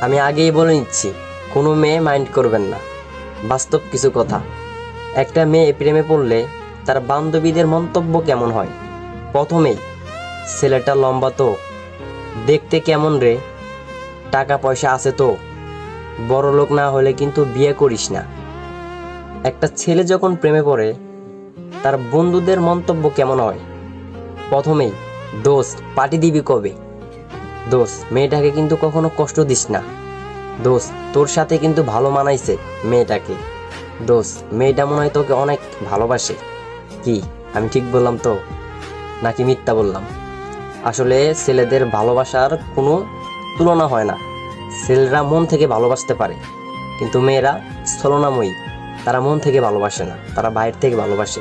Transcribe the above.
আমি আগেই বলে নিচ্ছি, কোনো মেয়ে মাইন্ড করবেন না। বাস্তব কিছু কথা। একটা মেয়ে প্রেমে পড়লে তার বান্ধবীদের মন্তব্য কেমন হয়? প্রথমেই, ছেলেটা লম্বা তো। দেখতে কেমন রে? টাকা পয়সা আছে তো। বড় লোক না হলে কিন্তু বিয়ে করিস না। একটা ছেলে যখন প্রেমে পড়ে, তার বন্ধুদের মন্তব্য কেমন হয়? প্রথমেই, দোস্ত, পার্টি দিবি কবে? দোষ মেয়েটাকে কিন্তু কখনো কষ্ট দিস না। দোষ তোর সাথে কিন্তু ভালো মানাইছে মেয়েটাকে। দোষ মেয়েটা মনে হয় তোকে অনেক ভালোবাসে। কি, আমি ঠিক বললাম তো? নাকি মিথ্যা বললাম? আসলে ছেলেদের ভালোবাসার কোনো তুলনা হয় না। ছেলেরা মন থেকে ভালোবাসতে পারে। কিন্তু মেয়েরা স্থলনাময়ী তারা মন থেকে ভালোবাসে না, তারা বাইরে থেকে ভালোবাসে।